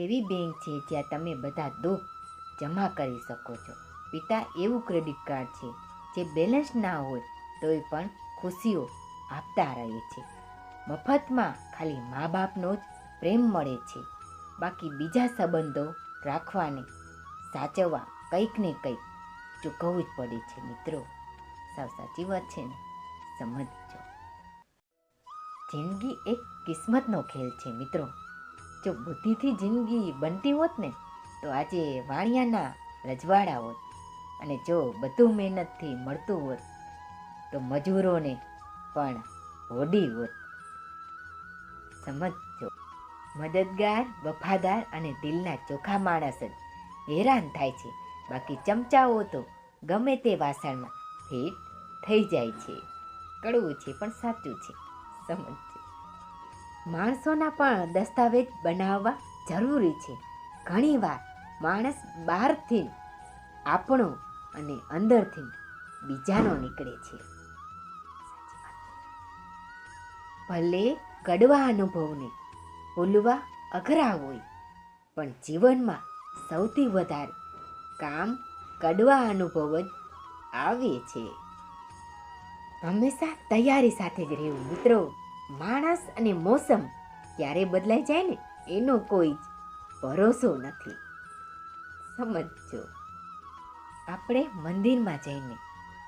એવી બેંક છે જ્યાં તમે બધા દુઃખ જમા કરી શકો છો. પિતા એવું ક્રેડિટ કાર્ડ છે જે બેલેન્સ ના હોય તોય પણ ખુશીઓ આપતા રહે છે. મફતમાં ખાલી મા બાપનો જ પ્રેમ મળે છે. બાકી બીજા સંબંધો રાખવાને સાચવવા કંઈક ને કંઈક ચૂકવવું જ પડે છે મિત્રો. સાવ સાચી વાત છે ને? સમજજો. જિંદગી એક કિસ્મતનો ખેલ છે મિત્રો. જો બુદ્ધિથી જિંદગી બનતી હોત ને, તો આજે વાણિયાના રજવાડા હોત. અને જો બધું મહેનતથી મળતું હોત, તો મજૂરોને પણ હોડી હોત. સમજજો. મદદગાર, વફાદાર અને દિલના ચોખ્ખા માણસ જ હેરાન થાય છે. બાકી ચમચાઓ તો ગમે તે વાસણમાં ફિટ થઈ જાય છે. કડવું છે, પણ સાચું છે. સમજજો. માણસોના પણ દસ્તાવેજ બનાવવા જરૂરી છે. ઘણીવાર માણસ બહારથી આપણો અને અંદરથી બીજાનો નીકળે છે. ભલે કડવા અનુભવને ભૂલવા અઘરા હોય, પણ જીવનમાં સૌથી વધારે કામ કડવા અનુભવ જ આવે છે. હંમેશા તૈયારી સાથે જ રહેવું, મિત્રો. માણસ અને મોસમ ક્યારે બદલાઈ જાય ને એનો કોઈ જ ભરોસો નથી. સમજજો. આપણે મંદિરમાં જઈને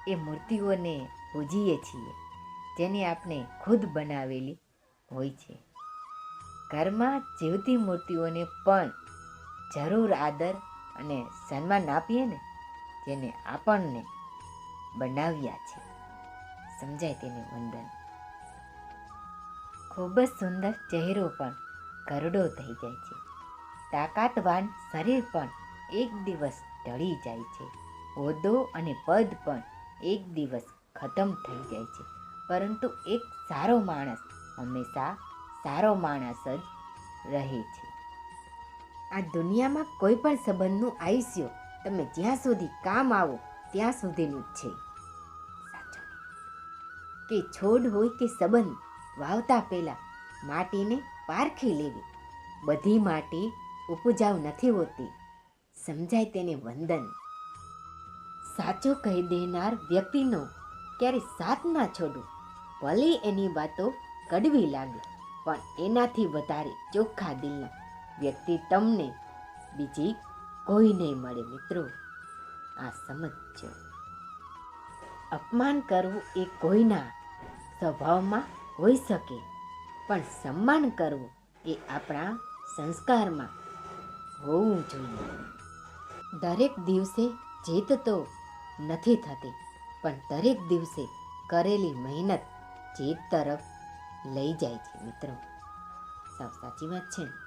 એ મૂર્તિઓને પૂજીએ છીએ, જેને આપણે ખુદ બનાવેલી હોય છે. ઘરમાં જીવતી મૂર્તિઓને પણ જરૂર આદર અને સન્માન આપીએ ને, જેને આપણને બનાવ્યા છે. સમજાય તેને વંદન. ખૂબ જ સુંદર ચહેરો પણ ગરડો થઈ જાય છે. તાકાતવાન શરીર પણ એક દિવસ ઢળી જાય છે. હોદ્દો અને પદ પણ એક દિવસ ખતમ થઈ જાય છે. પરંતુ એક સારો માણસ હંમેશા સારો માણસ જ રહે છે. આ દુનિયામાં કોઈ પણ સંબંધનું આયુષ્ય તમે જ્યાં સુધી કામ આવો ત્યાં સુધીનું જ છે કે છોડ હોય કે સંબંધ વાવતા પહેલા માટીને પારખી લેવી. બધી માટી ઉપજાવ નથી હોતી. સમજાય તેને વંદન. સાચો કહી દેનાર વ્યક્તિનો ક્યારે સાથ ના છોડો. ભલે એની વાતો કડવી લાગે, પણ એનાથી વધારે ચોખ્ખા દિલના વ્યક્તિ તમને બીજી કોઈ નહીં મળે મિત્રો. આ સમજજો. અપમાન કરવું એ કોઈના સ્વભાવમાં હોઈ શકે. પણ સન્માન કરવું એ આપણા સંસ્કારમાં હોવું જોઈએ. દરેક દિવસે જીત તો નથી થતી, પણ દરેક દિવસે કરેલી મહેનત જીત તરફ લઈ જાય છે મિત્રો. સાવ સાચી વાત છે. ને